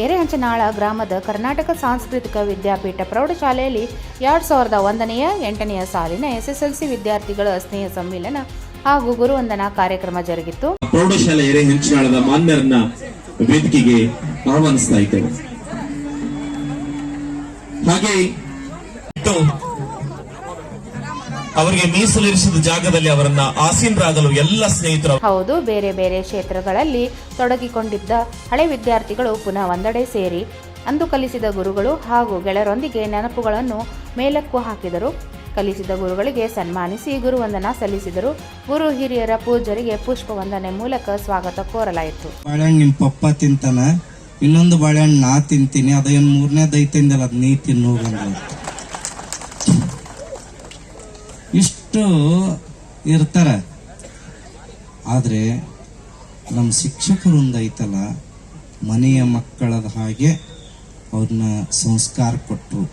ಎರೆಹಂಚನಾಳ ಗ್ರಾಮದ ಕರ್ನಾಟಕ ಸಾಂಸ್ಕೃತಿಕ ವಿದ್ಯಾಪೀಠ ಪ್ರೌಢಶಾಲೆಯಲ್ಲಿ ಎರಡು ಸಾವಿರದ ಒಂದನೆಯ ಎಂಟನೆಯ ಸಾಲಿನ ಎಸ್ಎಸ್ಎಲ್ಸಿ ವಿದ್ಯಾರ್ಥಿಗಳ ಸ್ನೇಹ ಸಮ್ಮೇಳನ ಹಾಗೂ ಗುರುವಂದನಾ ಕಾರ್ಯಕ್ರಮ ಜರುಗಿತು ಪ್ರೌಢಶಾಲೆ ಎರೆ ಹೆಂಚಿನಾಳದ ಮಾನ್ಯರನ್ನ ವೇದಿಕೆಗೆ ಆಹ್ವಾನಿಸ್ತಾ ಇದ್ದೇವೆ. ಹಾಗೆ ಅವರಿಗೆ ಮೀಸಲಿರಿಸಿದ ಜಾಗದಲ್ಲಿ ಅವರನ್ನ ಆಸೀನರಾಗಲು ಎಲ್ಲ ಸ್ನೇಹಿತರು ಹೌದು ಬೇರೆ ಬೇರೆ ಕ್ಷೇತ್ರಗಳಲ್ಲಿ ತೊಡಗಿಕೊಂಡಿದ್ದ ಹಳೆ ವಿದ್ಯಾರ್ಥಿಗಳು ಪುನಃ ಒಂದೆಡೆ ಸೇರಿ ಅಂದು ಕಲಿಸಿದ ಗುರುಗಳು ಹಾಗೂ ಗೆಳೆಯರೊಂದಿಗೆ ನೆನಪುಗಳನ್ನು ಮೇಲಕ್ಕೂ ಹಾಕಿದರು. ಕಲಿಸಿದ ಗುರುಗಳಿಗೆ ಸನ್ಮಾನಿಸಿ ಗುರುವಂದನ ಸಲ್ಲಿಸಿದರು. ಗುರು ಹಿರಿಯರ ಪೂಜರಿಗೆ ಪುಷ್ಪ ವಂದನೆ ಮೂಲಕ ಸ್ವಾಗತ ಕೋರಲಾಯಿತು. ಬಾಳೆಹಣ್ಣು ಪಪ್ಪ ತಿಂತಾನ ಇನ್ನೊಂದು ಬಾಳೆಹಣ್ಣು ನಾ ತಿಂತೀನಿ ಅದೇನು ಮೂರನೇ ದೈತಿಂದಲ್ಲ ಅದ್ ನೀ ತಿನ್ನು ಇಷ್ಟು ಇರ್ತಾರೆ. ಆದರೆ ನಮ್ಮ ಶಿಕ್ಷಕರಿಂದ ಐತಲ್ಲ ಮನೆಯ ಮಕ್ಕಳದ ಹಾಗೆ ಅವ್ರನ್ನ ಸಂಸ್ಕಾರ ಕೊಟ್ಟರು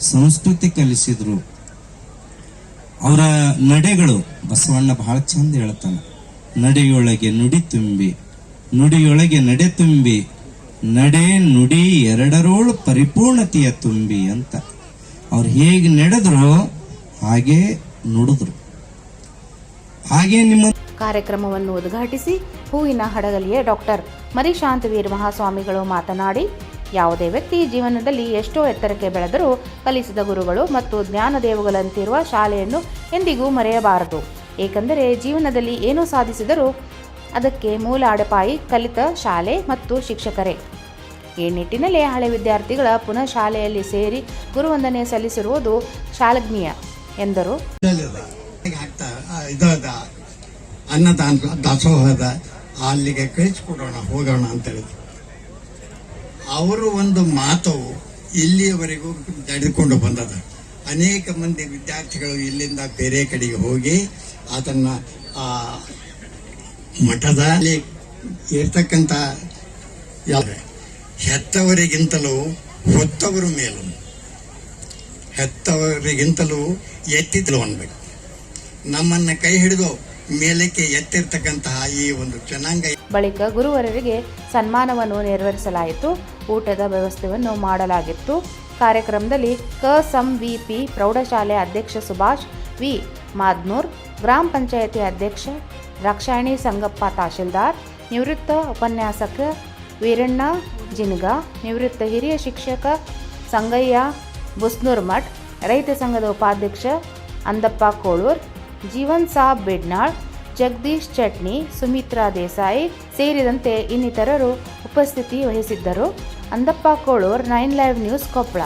ಸಂಸ್ಕೃತಿ ಕಲಿಸಿದರು. ಅವರ ನಡೆಗಳು, ಬಸವಣ್ಣ ಬಹಳ ಚಂದ ಹೇಳ್ತಾನೆ, ನಡೆಯೊಳಗೆ ನುಡಿ ತುಂಬಿ, ನುಡಿಯೊಳಗೆ ನಡೆ ತುಂಬಿ, ನಡೆ ನುಡಿ ಎರಡರೋಳು ಪರಿಪೂರ್ಣತೆಯ ತುಂಬಿ ಅಂತ. ಅವ್ರು ಹೇಗೆ ನಡೆದ್ರು ಹಾಗೆ ನುಡಿದ್ರು. ಹಾಗೆ ನಿಮ್ಮ ಕಾರ್ಯಕ್ರಮವನ್ನು ಉದ್ಘಾಟಿಸಿ ಹೂವಿನ ಹಡಗಲಿಯ ಡಾಕ್ಟರ್ ಮರಿಶಾಂತವೀರ್ ಮಹಾಸ್ವಾಮಿಗಳು ಮಾತನಾಡಿ, ಯಾವುದೇ ವ್ಯಕ್ತಿ ಜೀವನದಲ್ಲಿ ಎಷ್ಟೋ ಎತ್ತರಕ್ಕೆ ಬೆಳೆದರೂ ಕಲಿಸಿದ ಗುರುಗಳು ಮತ್ತು ಜ್ಞಾನದೇವುಗಳಂತಿರುವ ಶಾಲೆಯನ್ನು ಎಂದಿಗೂ ಮರೆಯಬಾರದು. ಏಕೆಂದರೆ ಜೀವನದಲ್ಲಿ ಏನು ಸಾಧಿಸಿದರೂ ಅದಕ್ಕೆ ಮೂಲ ಅಡಪಾಯಿ ಕಲಿತ ಶಾಲೆ ಮತ್ತು ಶಿಕ್ಷಕರೇ. ಈ ನಿಟ್ಟಿನಲ್ಲಿ ಹಳೆ ವಿದ್ಯಾರ್ಥಿಗಳ ಪುನಃ ಶಾಲೆಯಲ್ಲಿ ಸೇರಿ ಗುರುವಂದನೆ ಸಲ್ಲಿಸಿರುವುದು ಶಾಲಗ್ನೀಯ ಎಂದರು. ಅನ್ನದಾನ ದಾಸೋಹದ ಅಲ್ಲಿಗೆ ಕಳಿಸ್ಕೊಡೋಣ, ಹೋಗೋಣ ಅಂತ ಹೇಳಿದ್ರು. ಅವರು ಒಂದು ಮಾತು ಇಲ್ಲಿಯವರೆಗೂ ನಡೆದುಕೊಂಡು ಬಂದದ ಅನೇಕ ಮಂದಿ ವಿದ್ಯಾರ್ಥಿಗಳು ಇಲ್ಲಿಂದ ಬೇರೆ ಕಡೆಗೆ ಹೋಗಿ ಅದನ್ನ, ಆ, ಮಠದಲ್ಲಿ ಇರ್ತಕ್ಕಂಥ ಹೆತ್ತವರಿಗಿಂತಲೂ ಹೊತ್ತವರು ಮೇಲು ಹೆತ್ತವರಿಗಿಂತಲೂ ಎತ್ತಿದ್ರು ಅನ್ಬೇಕು ನಮ್ಮನ್ನ ಕೈ ಹಿಡಿದು ಮೇಲಕ್ಕೆ ಎತ್ತಿರ್ತಕ್ಕಂತಹ ಈ ಒಂದು ಜನಾಂಗ ಬಳಿಕ ಗುರುವರರಿಗೆ ಸನ್ಮಾನವನ್ನು ನೆರವೇರಿಸಲಾಯಿತು. ಊಟದ ವ್ಯವಸ್ಥೆಯನ್ನು ಮಾಡಲಾಗಿತ್ತು. ಕಾರ್ಯಕ್ರಮದಲ್ಲಿ ಕ ಸಂ ವಿ ಪಿ ಪ್ರೌಢಶಾಲೆ ಅಧ್ಯಕ್ಷ ಸುಭಾಷ್, ವಿ. ಮಾದ್ನೂರ್, ಗ್ರಾಮ ಪಂಚಾಯತಿ ಅಧ್ಯಕ್ಷ ರಕ್ಷಾಯಣಿ ಸಂಗಪ್ಪ ತಹಶೀಲ್ದಾರ್, ನಿವೃತ್ತ ಉಪನ್ಯಾಸಕ ವೀರಣ್ಣ ಜಿನ್ಗ, ನಿವೃತ್ತ ಹಿರಿಯ ಶಿಕ್ಷಕ ಸಂಗಯ್ಯ ಬುಸ್ನೂರ್ ಮಠ್, ರೈತ ಸಂಘದ ಉಪಾಧ್ಯಕ್ಷ ಅಂದಪ್ಪ ಕೋಳೂರ್, ಜೀವನ್ ಸಾಬ್ ಬೆಡ್ನಾಳ್, ಜಗದೀಶ್ ಚಟ್ನಿ, ಸುಮಿತ್ರಾ ದೇಸಾಯಿ ಸೇರಿದಂತೆ ಇನ್ನಿತರರು ಉಪಸ್ಥಿತಿ ವಹಿಸಿದ್ದರು. Andappa Kolur, nine live news Koppal